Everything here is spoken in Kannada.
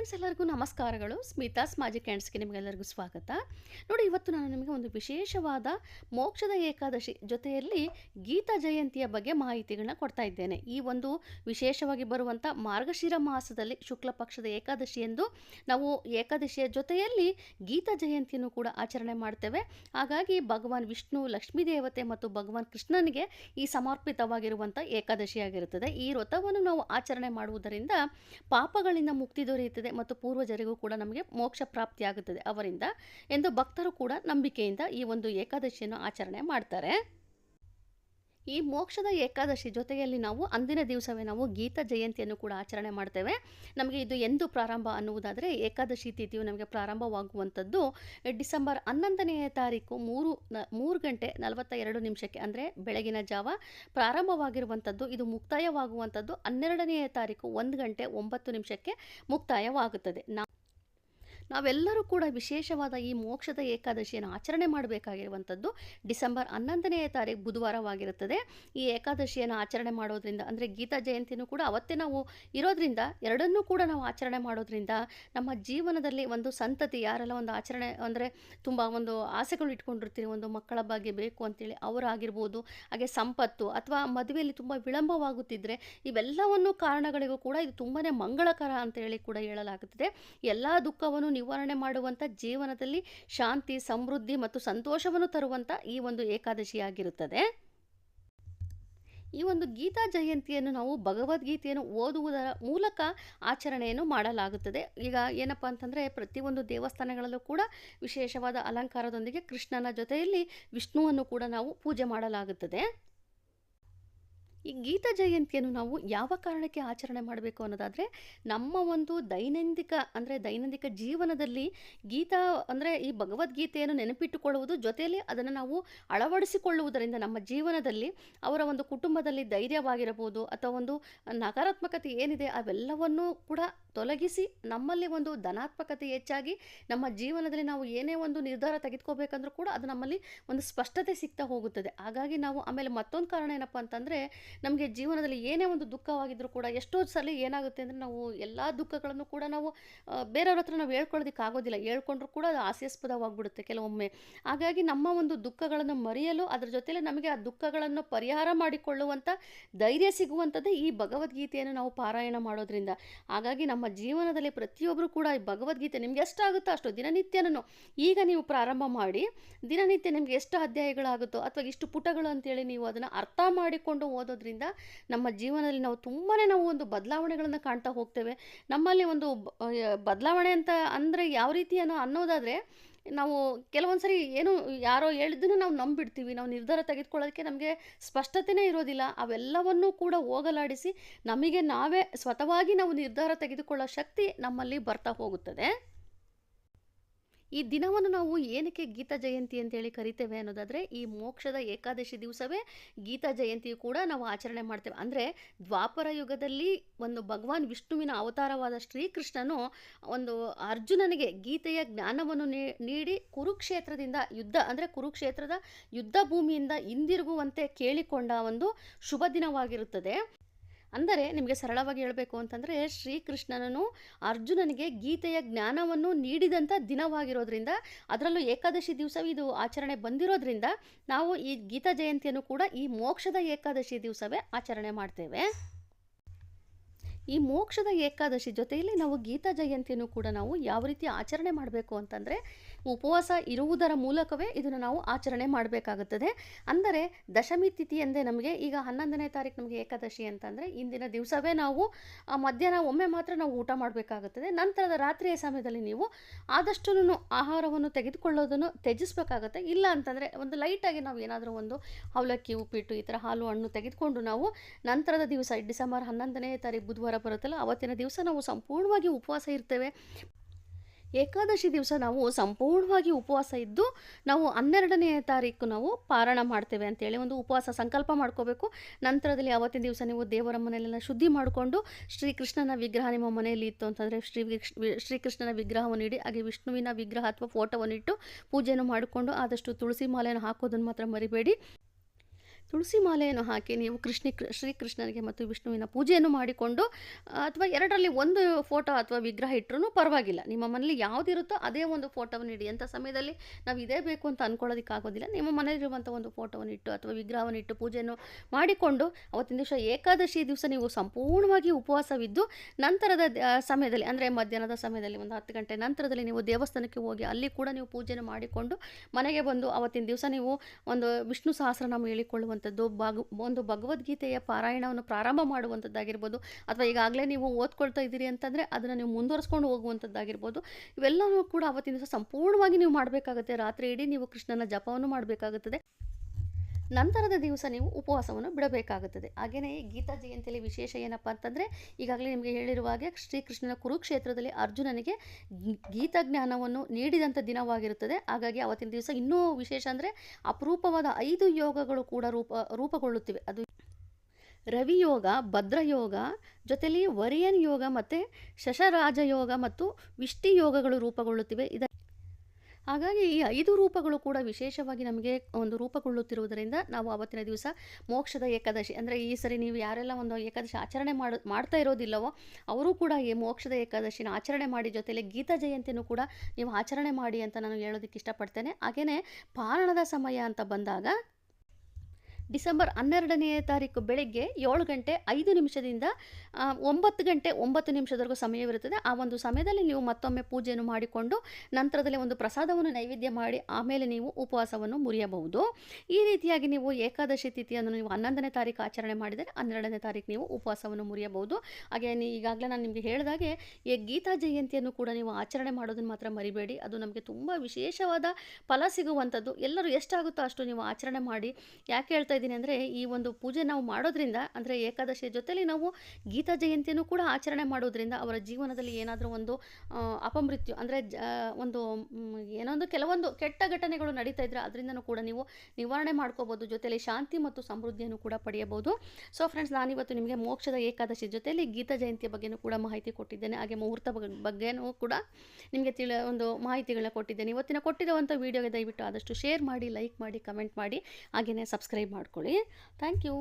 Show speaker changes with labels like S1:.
S1: ಫ್ರೆಂಡ್ಸ್, ಎಲ್ಲರಿಗೂ ನಮಸ್ಕಾರಗಳು. ಸ್ಮಿತಾಸ್ ಮ್ಯಾಜಿಕ್ ಕ್ಯಾಂಡ್ಸ್ಗೆ ನಿಮಗೆಲ್ಲರಿಗೂ ಸ್ವಾಗತ. ನೋಡಿ, ಇವತ್ತು ನಾನು ನಿಮಗೆ ಒಂದು ವಿಶೇಷವಾದ ಮೋಕ್ಷದ ಏಕಾದಶಿ ಜೊತೆಯಲ್ಲಿ ಗೀತಾ ಜಯಂತಿಯ ಬಗ್ಗೆ ಮಾಹಿತಿಗಳನ್ನ ಕೊಡ್ತಾ ಇದ್ದೇನೆ. ಈ ಒಂದು ವಿಶೇಷವಾಗಿ ಬರುವಂಥ ಮಾರ್ಗಶಿರ ಮಾಸದಲ್ಲಿ ಶುಕ್ಲ ಪಕ್ಷದ ಏಕಾದಶಿ ಎಂದು ನಾವು ಏಕಾದಶಿಯ ಜೊತೆಯಲ್ಲಿ ಗೀತಾ ಜಯಂತಿಯನ್ನು ಕೂಡ ಆಚರಣೆ ಮಾಡ್ತೇವೆ. ಹಾಗಾಗಿ ಭಗವಾನ್ ವಿಷ್ಣು, ಲಕ್ಷ್ಮೀ ದೇವತೆ ಮತ್ತು ಭಗವಾನ್ ಕೃಷ್ಣನಿಗೆ ಈ ಸಮರ್ಪಿತವಾಗಿರುವಂಥ ಏಕಾದಶಿಯಾಗಿರುತ್ತದೆ. ಈ ವ್ರತವನ್ನು ನಾವು ಆಚರಣೆ ಮಾಡುವುದರಿಂದ ಪಾಪಗಳಿಂದ ಮುಕ್ತಿ ದೊರೆಯುತ್ತದೆ. ಮತ್ತು ಪೂರ್ವಜರಿಗೂ ಕೂಡ ನಮಗೆ ಮೋಕ್ಷ ಪ್ರಾಪ್ತಿಯಾಗುತ್ತದೆ ಅವರಿಂದ ಎಂದು ಭಕ್ತರು ಕೂಡ ನಂಬಿಕೆಯಿಂದ ಈ ಒಂದು ಏಕಾದಶಿಯನ್ನು ಆಚರಣೆ ಮಾಡ್ತಾರೆ. ಈ ಮೋಕ್ಷದ ಏಕಾದಶಿ ಜೊತೆಯಲ್ಲಿ ನಾವು ಅಂದಿನ ದಿವಸವೇ ನಾವು ಗೀತಾ ಜಯಂತಿಯನ್ನು ಕೂಡ ಆಚರಣೆ ಮಾಡ್ತೇವೆ. ನಮಗೆ ಇದು ಎಂದು ಪ್ರಾರಂಭ ಅನ್ನುವುದಾದರೆ ಏಕಾದಶಿ ತಿಥಿಯು ನಮಗೆ ಪ್ರಾರಂಭವಾಗುವಂಥದ್ದು ಡಿಸೆಂಬರ್ ಹನ್ನೊಂದನೆಯ ತಾರೀಕು ಮೂರು ಮೂರು ಗಂಟೆ ನಲವತ್ತ ಎರಡು ನಿಮಿಷಕ್ಕೆ ಅಂದರೆ ಬೆಳಗಿನ ಜಾವ ಪ್ರಾರಂಭವಾಗಿರುವಂಥದ್ದು. ಇದು ಮುಕ್ತಾಯವಾಗುವಂಥದ್ದು ಹನ್ನೆರಡನೆಯ ತಾರೀಕು ಒಂದು ಗಂಟೆ ಒಂಬತ್ತು ನಿಮಿಷಕ್ಕೆ ಮುಕ್ತಾಯವಾಗುತ್ತದೆ. ನಾ ನಾವೆಲ್ಲರೂ ಕೂಡ ವಿಶೇಷವಾದ ಈ ಮೋಕ್ಷದ ಏಕಾದಶಿಯನ್ನು ಆಚರಣೆ ಮಾಡಬೇಕಾಗಿರುವಂಥದ್ದು ಡಿಸೆಂಬರ್ ಹನ್ನೊಂದನೆಯ ತಾರೀಕು ಬುಧವಾರವಾಗಿರುತ್ತದೆ. ಈ ಏಕಾದಶಿಯನ್ನು ಆಚರಣೆ ಮಾಡೋದ್ರಿಂದ ಅಂದರೆ ಗೀತಾ ಜಯಂತಿನೂ ಕೂಡ ಅವತ್ತೇ ನಾವು ಇರೋದ್ರಿಂದ ಎರಡನ್ನೂ ಕೂಡ ನಾವು ಆಚರಣೆ ಮಾಡೋದ್ರಿಂದ ನಮ್ಮ ಜೀವನದಲ್ಲಿ ಒಂದು ಸಂತತಿ, ಯಾರೆಲ್ಲ ಒಂದು ಆಚರಣೆ ಅಂದರೆ ತುಂಬ ಒಂದು ಆಸೆಗಳು ಇಟ್ಕೊಂಡಿರ್ತೀನಿ ಒಂದು ಮಕ್ಕಳ ಬಗ್ಗೆ ಬೇಕು ಅಂತೇಳಿ ಅವರಾಗಿರ್ಬೋದು ಹಾಗೆ ಸಂಪತ್ತು ಅಥವಾ ಮದುವೆಯಲ್ಲಿ ತುಂಬ ವಿಳಂಬವಾಗುತ್ತಿದ್ದರೆ ಇವೆಲ್ಲವನ್ನು ಕಾರಣಗಳಿಗೂ ಕೂಡ ಇದು ತುಂಬಾ ಮಂಗಳಕರ ಅಂತೇಳಿ ಕೂಡ ಹೇಳಲಾಗುತ್ತದೆ. ಎಲ್ಲ ದುಃಖವನ್ನು ನಿವಾರಣೆ ಮಾಡುವಂಥ ಜೀವನದಲ್ಲಿ ಶಾಂತಿ, ಸಮೃದ್ಧಿ ಮತ್ತು ಸಂತೋಷವನ್ನು ತರುವಂಥ ಈ ಒಂದು ಏಕಾದಶಿಯಾಗಿರುತ್ತದೆ. ಈ ಒಂದು ಗೀತಾ ಜಯಂತಿಯನ್ನು ನಾವು ಭಗವದ್ಗೀತೆಯನ್ನು ಓದುವುದರ ಮೂಲಕ ಆಚರಣೆಯನ್ನು ಮಾಡಲಾಗುತ್ತದೆ. ಈಗ ಏನಪ್ಪ ಅಂತಂದರೆ ಪ್ರತಿಯೊಂದು ದೇವಸ್ಥಾನಗಳಲ್ಲೂ ಕೂಡ ವಿಶೇಷವಾದ ಅಲಂಕಾರದೊಂದಿಗೆ ಕೃಷ್ಣನ ಜೊತೆಯಲ್ಲಿ ವಿಷ್ಣುವನ್ನು ಕೂಡ ನಾವು ಪೂಜೆ ಮಾಡಲಾಗುತ್ತದೆ. ಈ ಗೀತಾ ಜಯಂತಿಯನ್ನು ನಾವು ಯಾವ ಕಾರಣಕ್ಕೆ ಆಚರಣೆ ಮಾಡಬೇಕು ಅನ್ನೋದಾದರೆ, ನಮ್ಮ ಒಂದು ದೈನಂದಿಕ ಅಂದರೆ ದೈನಂದಿಕ ಜೀವನದಲ್ಲಿ ಗೀತಾ ಅಂದರೆ ಈ ಭಗವದ್ಗೀತೆಯನ್ನು ನೆನಪಿಟ್ಟುಕೊಳ್ಳುವುದು ಜೊತೆಯಲ್ಲಿ ಅದನ್ನು ನಾವು ಅಳವಡಿಸಿಕೊಳ್ಳುವುದರಿಂದ ನಮ್ಮ ಜೀವನದಲ್ಲಿ ಅವರ ಒಂದು ಕುಟುಂಬದಲ್ಲಿ ಧೈರ್ಯವಾಗಿರಬಹುದು ಅಥವಾ ಒಂದು ನಕಾರಾತ್ಮಕತೆ ಏನಿದೆ ಅವೆಲ್ಲವನ್ನೂ ಕೂಡ ತೊಲಗಿಸಿ ನಮ್ಮಲ್ಲಿ ಒಂದು ಧನಾತ್ಮಕತೆ ಹೆಚ್ಚಾಗಿ ನಮ್ಮ ಜೀವನದಲ್ಲಿ ನಾವು ಏನೇ ಒಂದು ನಿರ್ಧಾರ ತೆಗೆದುಕೋಬೇಕಂದ್ರೂ ಕೂಡ ಅದು ನಮ್ಮಲ್ಲಿ ಒಂದು ಸ್ಪಷ್ಟತೆ ಸಿಗ್ತಾ ಹೋಗುತ್ತದೆ. ಹಾಗಾಗಿ ನಾವು ಆಮೇಲೆ ಮತ್ತೊಂದು ಕಾರಣ ಏನಪ್ಪ ಅಂತಂದರೆ ನಮಗೆ ಜೀವನದಲ್ಲಿ ಏನೇ ಒಂದು ದುಃಖವಾಗಿದ್ದರೂ ಕೂಡ ಎಷ್ಟೋ ಸಲ ಏನಾಗುತ್ತೆ ಅಂದರೆ ನಾವು ಎಲ್ಲ ದುಃಖಗಳನ್ನು ಕೂಡ ನಾವು ಬೇರೆಯವ್ರ ಹತ್ರ ನಾವು ಹೇಳ್ಕೊಳ್ಳೋದಕ್ಕೆ ಆಗೋದಿಲ್ಲ. ಹೇಳ್ಕೊಂಡ್ರೂ ಕೂಡ ಅದು ಹಾಸ್ಯಾಸ್ಪದವಾಗ್ಬಿಡುತ್ತೆ ಕೆಲವೊಮ್ಮೆ. ಹಾಗಾಗಿ ನಮ್ಮ ಒಂದು ದುಃಖಗಳನ್ನು ಮರೆಯಲು, ಅದರ ಜೊತೆಲೆ ನಮಗೆ ಆ ದುಃಖಗಳನ್ನು ಪರಿಹಾರ ಮಾಡಿಕೊಳ್ಳುವಂಥ ಧೈರ್ಯ ಸಿಗುವಂಥದ್ದೇ ಈ ಭಗವದ್ಗೀತೆಯನ್ನು ನಾವು ಪಾರಾಯಣ ಮಾಡೋದ್ರಿಂದ. ಹಾಗಾಗಿ ನಮ್ಮ ಜೀವನದಲ್ಲಿ ಪ್ರತಿಯೊಬ್ಬರು ಕೂಡ ಈ ಭಗವದ್ಗೀತೆ ನಿಮ್ಗೆ ಎಷ್ಟಾಗುತ್ತೋ ಅಷ್ಟು ದಿನನಿತ್ಯನೂ ಈಗ ನೀವು ಪ್ರಾರಂಭ ಮಾಡಿ, ದಿನನಿತ್ಯ ನಿಮ್ಗೆ ಎಷ್ಟು ಅಧ್ಯಾಯಗಳಾಗುತ್ತೋ ಅಥವಾ ಇಷ್ಟು ಪುಟಗಳು ಅಂತೇಳಿ ನೀವು ಅದನ್ನು ಅರ್ಥ ಮಾಡಿಕೊಂಡು ಓದೋದ್ರಿಂದ ನಮ್ಮ ಜೀವನದಲ್ಲಿ ನಾವು ತುಂಬಾ ನಾವು ಒಂದು ಬದಲಾವಣೆಗಳನ್ನು ಕಾಣ್ತಾ ಹೋಗ್ತೇವೆ. ನಮ್ಮಲ್ಲಿ ಒಂದು ಬದಲಾವಣೆ ಅಂತ ಅಂದರೆ ಯಾವ ರೀತಿ ಅನ್ನೋ, ಅನ್ನೋದಾದರೆ ನಾವು ಕೆಲವೊಂದು ಸರಿ ಏನು ಯಾರೋ ಹೇಳಿದ್ದನ್ನು ನಾವು ನಂಬಿಡ್ತೀವಿ. ನಾವು ನಿರ್ಧಾರ ತೆಗೆದುಕೊಳ್ಳೋದಕ್ಕೆ ನಮಗೆ ಸ್ಪಷ್ಟತೆಯೇ ಇರೋದಿಲ್ಲ. ಅವೆಲ್ಲವನ್ನೂ ಕೂಡ ಹೋಗಲಾಡಿಸಿ ನಮಗೆ ನಾವೇ ಸ್ವತಃವಾಗಿ ನಾವು ನಿರ್ಧಾರ ತೆಗೆದುಕೊಳ್ಳೋ ಶಕ್ತಿ ನಮ್ಮಲ್ಲಿ ಬರ್ತಾ ಹೋಗುತ್ತದೆ. ಈ ದಿನವನ್ನು ನಾವು ಏನಕ್ಕೆ ಗೀತಾ ಜಯಂತಿ ಅಂತೇಳಿ ಕರಿತೇವೆ ಅನ್ನೋದಾದರೆ, ಈ ಮೋಕ್ಷದ ಏಕಾದಶಿ ದಿವಸವೇ ಗೀತಾ ಜಯಂತಿಯು ಕೂಡ ನಾವು ಆಚರಣೆ ಮಾಡ್ತೇವೆ. ಅಂದರೆ ದ್ವಾಪರ ಯುಗದಲ್ಲಿ ಒಂದು ಭಗವಾನ್ ವಿಷ್ಣುವಿನ ಅವತಾರವಾದ ಶ್ರೀಕೃಷ್ಣನು ಒಂದು ಅರ್ಜುನನಿಗೆ ಗೀತೆಯ ಜ್ಞಾನವನ್ನು ನೀಡಿ ಕುರುಕ್ಷೇತ್ರದಿಂದ ಯುದ್ಧ, ಅಂದರೆ ಕುರುಕ್ಷೇತ್ರದ ಯುದ್ಧ ಭೂಮಿಯಿಂದ ಹಿಂದಿರುಗುವಂತೆ ಕೇಳಿಕೊಂಡ ಒಂದು ಶುಭ ದಿನವಾಗಿರುತ್ತದೆ. ಅಂದರೆ ನಿಮಗೆ ಸರಳವಾಗಿ ಹೇಳಬೇಕು ಅಂತಂದರೆ ಶ್ರೀಕೃಷ್ಣನನು ಅರ್ಜುನನಿಗೆ ಗೀತೆಯ ಜ್ಞಾನವನ್ನು ನೀಡಿದಂಥ ದಿನವಾಗಿರೋದ್ರಿಂದ, ಅದರಲ್ಲೂ ಏಕಾದಶಿ ದಿವಸ ಇದು ಆಚರಣೆ ಬಂದಿರೋದ್ರಿಂದ ನಾವು ಈ ಗೀತಾ ಜಯಂತಿಯನ್ನು ಕೂಡ ಈ ಮೋಕ್ಷದ ಏಕಾದಶಿ ದಿವಸವೇ ಆಚರಣೆ ಮಾಡ್ತೇವೆ. ಈ ಮೋಕ್ಷದ ಏಕಾದಶಿ ಜೊತೆಯಲ್ಲಿ ನಾವು ಗೀತಾ ಜಯಂತಿಯನ್ನು ಕೂಡ ನಾವು ಯಾವ ರೀತಿ ಆಚರಣೆ ಮಾಡಬೇಕು ಅಂತಂದರೆ ಉಪವಾಸ ಇರುವುದರ ಮೂಲಕವೇ ಇದನ್ನು ನಾವು ಆಚರಣೆ ಮಾಡಬೇಕಾಗುತ್ತದೆ. ಅಂದರೆ ದಶಮಿ ತಿಥಿ ಎಂದೇ ನಮಗೆ ಈಗ ಹನ್ನೊಂದನೇ ತಾರೀಕು ನಮಗೆ ಏಕಾದಶಿ ಅಂತಂದರೆ ಇಂದಿನ ದಿವಸವೇ ನಾವು ಮಧ್ಯಾಹ್ನ ಒಮ್ಮೆ ಮಾತ್ರ ನಾವು ಊಟ ಮಾಡಬೇಕಾಗುತ್ತದೆ. ನಂತರದ ರಾತ್ರಿಯ ಸಮಯದಲ್ಲಿ ನೀವು ಆದಷ್ಟು ಆಹಾರವನ್ನು ತೆಗೆದುಕೊಳ್ಳೋದನ್ನು ತ್ಯಜಿಸಬೇಕಾಗುತ್ತೆ. ಇಲ್ಲ ಅಂತಂದರೆ ಒಂದು ಲೈಟಾಗಿ ನಾವು ಏನಾದರೂ ಒಂದು ಅವಲಕ್ಕಿ, ಉಪ್ಪಿಟ್ಟು ಈ ಥರ ಹಾಲು, ಹಣ್ಣು ತೆಗೆದುಕೊಂಡು ನಾವು ನಂತರದ ದಿವಸ ಡಿಸೆಂಬರ್ ಹನ್ನೊಂದನೇ ತಾರೀಕು ಬುಧವಾರ ಬರುತ್ತಲ್ಲ, ಅವತ್ತಿನ ದಿವಸ ನಾವು ಸಂಪೂರ್ಣವಾಗಿ ಉಪವಾಸ ಇರ್ತೇವೆ. ಏಕಾದಶಿ ದಿವಸ ನಾವು ಸಂಪೂರ್ಣವಾಗಿ ಉಪವಾಸ ಇದ್ದು ನಾವು ಹನ್ನೆರಡನೇ ತಾರೀಕು ನಾವು ಪಾರಣ ಮಾಡ್ತೇವೆ ಅಂತೇಳಿ ಒಂದು ಉಪವಾಸ ಸಂಕಲ್ಪ ಮಾಡ್ಕೋಬೇಕು. ನಂತರದಲ್ಲಿ ಅವತ್ತಿನ ದಿವಸ ನೀವು ದೇವರ ಮನೆಯಲ್ಲೆಲ್ಲ ಶುದ್ಧಿ ಮಾಡಿಕೊಂಡು ಶ್ರೀಕೃಷ್ಣನ ವಿಗ್ರಹ ನಿಮ್ಮ ಮನೆಯಲ್ಲಿ ಇತ್ತು ಅಂತಂದರೆ ಶ್ರೀ ಶ್ರೀಕೃಷ್ಣನ ವಿಗ್ರಹವನ್ನು ಇಡಿ ಹಾಗೆ ವಿಷ್ಣುವಿನ ವಿಗ್ರಹ ಅಥವಾ ಫೋಟೋವನ್ನು ಇಟ್ಟು ಪೂಜೆಯನ್ನು ಮಾಡಿಕೊಂಡು ಆದಷ್ಟು ತುಳಸಿ ಮಾಲೆಯನ್ನು ಹಾಕೋದನ್ನು ಮಾತ್ರ ಮರಿಬೇಡಿ. ತುಳಸಿ ಮಾಲೆಯನ್ನು ಹಾಕಿ ನೀವು ಕೃಷ್ಣ ಶ್ರೀಕೃಷ್ಣನಿಗೆ ಮತ್ತು ವಿಷ್ಣುವಿನ ಪೂಜೆಯನ್ನು ಮಾಡಿಕೊಂಡು ಅಥವಾ ಎರಡರಲ್ಲಿ ಒಂದು ಫೋಟೋ ಅಥವಾ ವಿಗ್ರಹ ಇಟ್ಟರೂ ಪರವಾಗಿಲ್ಲ. ನಿಮ್ಮ ಮನೇಲಿ ಯಾವುದಿರುತ್ತೋ ಅದೇ ಒಂದು ಫೋಟೋವನ್ನು ಇಡಿ. ಅಂಥ ಸಮಯದಲ್ಲಿ ನಾವು ಇದೇ ಬೇಕು ಅಂತ ಅಂದ್ಕೊಳ್ಳೋದಕ್ಕಾಗೋದಿಲ್ಲ ನಿಮ್ಮ ಮನೆಯಲ್ಲಿರುವಂಥ ಒಂದು ಫೋಟೋವನ್ನು ಇಟ್ಟು ಅಥವಾ ವಿಗ್ರಹವನ್ನು ಇಟ್ಟು ಪೂಜೆಯನ್ನು ಮಾಡಿಕೊಂಡು, ಅವತ್ತಿನ ದಿವಸ ಏಕಾದಶಿ ದಿವಸ ನೀವು ಸಂಪೂರ್ಣವಾಗಿ ಉಪವಾಸವಿದ್ದು, ನಂತರದ ಸಮಯದಲ್ಲಿ, ಅಂದರೆ ಮಧ್ಯಾಹ್ನದ ಸಮಯದಲ್ಲಿ ಒಂದು ಹತ್ತು ಗಂಟೆ ನಂತರದಲ್ಲಿ ನೀವು ದೇವಸ್ಥಾನಕ್ಕೆ ಹೋಗಿ ಅಲ್ಲಿ ಕೂಡ ನೀವು ಪೂಜೆಯನ್ನು ಮಾಡಿಕೊಂಡು, ಮನೆಗೆ ಬಂದು ಅವತ್ತಿನ ದಿವಸ ನೀವು ಒಂದು ವಿಷ್ಣು ಸಹಸ್ರನಾಮ ಹೇಳಿಕೊಳ್ಳುವಂಥದ್ದು ಭಾಗ, ಒಂದು ಭಗವದ್ಗೀತೆಯ ಪಾರಾಯಣವನ್ನು ಪ್ರಾರಂಭ ಮಾಡುವಂಥದ್ದಾಗಿರ್ಬೋದು, ಅಥವಾ ಈಗಾಗಲೇ ನೀವು ಓದ್ಕೊಳ್ತಾ ಇದ್ದೀರಿ ಅಂತಂದರೆ ಅದನ್ನು ನೀವು ಮುಂದುವರಿಸ್ಕೊಂಡು ಹೋಗುವಂಥದ್ದಾಗಿರ್ಬೋದು ಇವೆಲ್ಲವೂ ಕೂಡ ಅವತ್ತಿನ ದಿವಸ ಸಂಪೂರ್ಣವಾಗಿ ನೀವು ಮಾಡಬೇಕಾಗುತ್ತೆ. ರಾತ್ರಿ ಇಡೀ ನೀವು ಕೃಷ್ಣನ ಜಪವನ್ನು ಮಾಡಬೇಕಾಗುತ್ತದೆ. ನಂತರದ ದಿವಸ ನೀವು ಉಪವಾಸವನ್ನು ಬಿಡಬೇಕಾಗುತ್ತದೆ. ಹಾಗೆಯೇ ಗೀತಾ ಜಯಂತಿಯಲ್ಲಿ ವಿಶೇಷ ಏನಪ್ಪ ಅಂತಂದರೆ, ಈಗಾಗಲೇ ನಿಮಗೆ ಹೇಳಿರುವ ಹಾಗೆ ಶ್ರೀಕೃಷ್ಣನ ಕುರುಕ್ಷೇತ್ರದಲ್ಲಿ ಅರ್ಜುನನಿಗೆ ಗೀತಾ ಜ್ಞಾನವನ್ನು ನೀಡಿದಂಥ ದಿನವಾಗಿರುತ್ತದೆ. ಹಾಗಾಗಿ ಅವತ್ತಿನ ದಿವಸ ಇನ್ನೂ ವಿಶೇಷ ಅಂದರೆ ಅಪರೂಪವಾದ ಐದು ಯೋಗಗಳು ಕೂಡ ರೂಪ, ರೂಪುಗೊಳ್ಳುತ್ತಿವೆ. ಅದು ರವಿ ಯೋಗ ಭದ್ರಯೋಗ ಜೊತೆಯಲ್ಲಿ ವರಿಯನ್ ಯೋಗ ಮತ್ತು ಶಶರಾಜ ಯೋಗ ಮತ್ತು ವಿಷ್ಟಿ ಯೋಗಗಳು ರೂಪುಗೊಳ್ಳುತ್ತಿವೆ. ಇದ ಹಾಗಾಗಿ ಈ ಐದು ರೂಪಗಳು ಕೂಡ ವಿಶೇಷವಾಗಿ ನಮಗೆ ಒಂದು ರೂಪಗೊಳ್ಳುತ್ತಿರುವುದರಿಂದ ನಾವು ಅವತ್ತಿನ ದಿವಸ ಮೋಕ್ಷದ ಏಕಾದಶಿ, ಅಂದರೆ ಈ ಸರಿ ನೀವು ಯಾರೆಲ್ಲ ಒಂದು ಏಕಾದಶಿ ಆಚರಣೆ ಮಾಡ, ಮಾಡ್ತಾ ಇರೋದಿಲ್ಲವೋ ಅವರು ಕೂಡ ಈ ಮೋಕ್ಷದ ಏಕಾದಶಿನ ಆಚರಣೆ ಮಾಡಿ ಜೊತೆಯಲ್ಲಿ ಗೀತಾ ಜಯಂತಿನೂ ಕೂಡ ನೀವು ಆಚರಣೆ ಮಾಡಿ ಅಂತ ನಾನು ಹೇಳೋದಕ್ಕೆ ಇಷ್ಟಪಡ್ತೇನೆ. ಹಾಗೆಯೇ ಪಾರಣದ ಸಮಯ ಅಂತ ಬಂದಾಗ ಡಿಸೆಂಬರ್ ಹನ್ನೆರಡನೇ ತಾರೀಕು ಬೆಳಗ್ಗೆ ಏಳು ಗಂಟೆ ಐದು ನಿಮಿಷದಿಂದ ಒಂಬತ್ತು ಗಂಟೆ ಒಂಬತ್ತು ನಿಮಿಷದವರೆಗೂ ಸಮಯವಿರುತ್ತದೆ. ಆ ಒಂದು ಸಮಯದಲ್ಲಿ ನೀವು ಮತ್ತೊಮ್ಮೆ ಪೂಜೆಯನ್ನು ಮಾಡಿಕೊಂಡು ನಂತರದಲ್ಲಿ ಒಂದು ಪ್ರಸಾದವನ್ನು ನೈವೇದ್ಯ ಮಾಡಿ ಆಮೇಲೆ ನೀವು ಉಪವಾಸವನ್ನು ಮುರಿಯಬಹುದು. ಈ ರೀತಿಯಾಗಿ ನೀವು ಏಕಾದಶಿ ತಿಥಿಯನ್ನು ನೀವು ಹನ್ನೊಂದನೇ ತಾರೀಕು ಆಚರಣೆ ಮಾಡಿದರೆ ಹನ್ನೆರಡನೇ ತಾರೀಕು ನೀವು ಉಪವಾಸವನ್ನು ಮುರಿಯಬಹುದು. ಹಾಗೆ ಈಗಾಗಲೇ ನಾನು ನಿಮಗೆ ಹೇಳಿದಾಗೆ ಈ ಗೀತಾ ಜಯಂತಿಯನ್ನು ಕೂಡ ನೀವು ಆಚರಣೆ ಮಾಡೋದನ್ನು ಮಾತ್ರ ಮರಿಬೇಡಿ. ಅದು ನಮಗೆ ತುಂಬ ವಿಶೇಷವಾದ ಫಲ ಸಿಗುವಂಥದ್ದು. ಎಲ್ಲರೂ ಎಷ್ಟಾಗುತ್ತೋ ಅಷ್ಟು ನೀವು ಆಚರಣೆ ಮಾಡಿ. ಯಾಕೆ ಹೇಳ್ತಾ ಇದ್ದೀನಿ ಅಂದರೆ ಈ ಒಂದು ಪೂಜೆ ನಾವು ಮಾಡೋದ್ರಿಂದ ಅಂದರೆ ಏಕಾದಶಿಯ ಜೊತೆಯಲ್ಲಿ ನಾವು ಗೀತಾ ಜಯಂತಿಯನ್ನು ಕೂಡ ಆಚರಣೆ ಮಾಡೋದ್ರಿಂದ ಅವರ ಜೀವನದಲ್ಲಿ ಏನಾದರೂ ಒಂದು ಅಪಮೃತ್ಯು ಅಂದರೆ ಒಂದು ಏನೊಂದು ಕೆಲವೊಂದು ಕೆಟ್ಟ ಘಟನೆಗಳು ನಡೀತಾ ಇದ್ದರೆ ಅದರಿಂದನೂ ಕೂಡ ನೀವು ನಿವಾರಣೆ ಮಾಡ್ಕೋಬೋದು. ಜೊತೆಯಲ್ಲಿ ಶಾಂತಿ ಮತ್ತು ಸಮೃದ್ಧಿಯನ್ನು ಕೂಡ ಪಡೆಯಬಹುದು. ಸೊ ಫ್ರೆಂಡ್ಸ್ ನಾನಿವತ್ತು ನಿಮಗೆ ಮೋಕ್ಷದ ಏಕಾದಶಿ ಜೊತೆಯಲ್ಲಿ ಗೀತಾ ಜಯಂತಿಯ ಬಗ್ಗೆನೂ ಕೂಡ ಮಾಹಿತಿ ಕೊಟ್ಟಿದ್ದೇನೆ. ಹಾಗೆ ಮುಹೂರ್ತ ಬಗ್ಗೆ ಬಗ್ಗೆನೂ ಕೂಡ ನಿಮಗೆ ತಿಳಿ, ಒಂದು ಮಾಹಿತಿಗಳನ್ನ ಕೊಟ್ಟಿದ್ದೇನೆ. ಇವತ್ತಿನ ಕೊಟ್ಟಿರುವಂಥ ವೀಡಿಯೋಗೆ ದಯವಿಟ್ಟು ಆದಷ್ಟು ಶೇರ್ ಮಾಡಿ ಲೈಕ್ ಮಾಡಿ ಕಮೆಂಟ್ ಮಾಡಿ. ಹಾಗೆಯೇ ಸಬ್ಸ್ಕ್ರೈಬ್ ಮಾಡ್ಕೊಳ್ಳಿ ಥ್ಯಾಂಕ್ ಯು